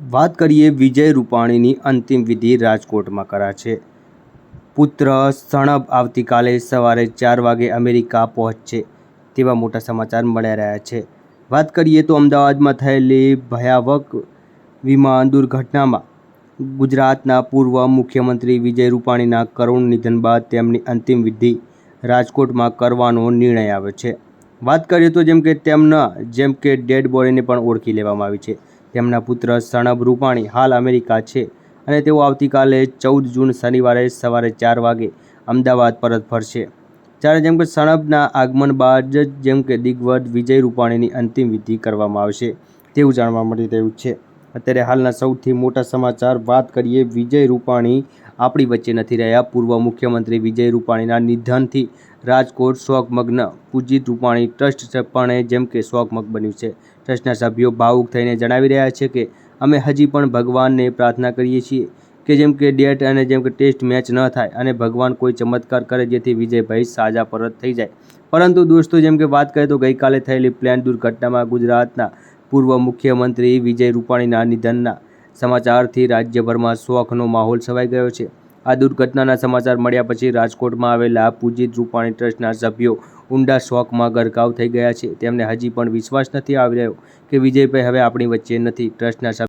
વાત કરીએ વિજય રૂપાણીની અંતિમ વિધિ રાજકોટમાં કરાશે પુત્ર સણબ આવતીકાલે સવારે ચાર વાગે અમેરિકા પહોંચશે તેવા મોટા સમાચાર મળ્યા રહ્યા છે. વાત કરીએ તો અમદાવાદમાં થયેલી ભયાવક વિમાન દુર્ઘટનામાં ગુજરાતના પૂર્વ મુખ્યમંત્રી વિજય રૂપાણીના કરુણ નિધન બાદ તેમની અંતિમ વિધિ રાજકોટમાં કરવાનો નિર્ણય આવ્યો છે. વાત કરીએ તો જેમ કે તેમના, જેમ કે ડેડ બોડીને પણ ઓળખી લેવામાં આવી છે. તેમના પુત્ર સણબ રૂપાણી હાલ અમેરિકા છે અને તેઓ આવતીકાલે ચૌદ જૂન શનિવારે સવારે ચાર વાગે અમદાવાદ પરત ફરશે. જ્યારે જેમ કે સણબના આગમન બાદ જ જેમ કે દિગ્વત વિજય રૂપાણીની અંતિમ વિધિ કરવામાં આવશે, તેવું જાણવા મળી રહ્યું છે. અત્યારે હાલના સૌથી મોટા સમાચાર વાત કરીએ વિજય રૂપાણી. આપણી વચ્ચે નથી રહ્યા. પૂર્વ મુખ્યમંત્રી વિજય રૂપાણીના નિધનથી રાજકોટ શોકમગ્ન પૂજિત રૂપાણી ટ્રસ્ટ પણ જેમ કે શોકમગ બન્યું છે. ટ્રસ્ટના સભ્યો ભાવુક થઈને જણાવી રહ્યા છે કે, અમે હજી પણ ભગવાનને પ્રાર્થના કરીએ છીએ કે જેમ કે ડેટ અને જેમ કે ટેસ્ટ મેચ ન થાય અને ભગવાન કોઈ ચમત્કાર કરે જેથી વિજયભાઈ સાજા પરત થઈ જાય. પરંતુ દોસ્તો, જેમ કે વાત કરીએ તો ગઈકાલે થયેલી પ્લેન દુર્ઘટનામાં ગુજરાતના પૂર્વ મુખ્યમંત્રી વિજય રૂપાણીના નિધનના સમાચારથી રાજ્યભરમાં શોખનો માહોલ છવાઈ ગયો છે. આ દુર્ઘટનાના સમાચાર મળ્યા પછી રાજકોટમાં આવેલા પૂજિત રૂપાણી ટ્રસ્ટના સભ્યો ઊંડા શોકમાં ગરકાવ થઈ ગયા છે. તેમને હજી પણ વિશ્વાસ નથી આવી રહ્યો કે વિજયભાઈ હવે આપણી વચ્ચે નથી. ટ્રસ્ટના સભ્યો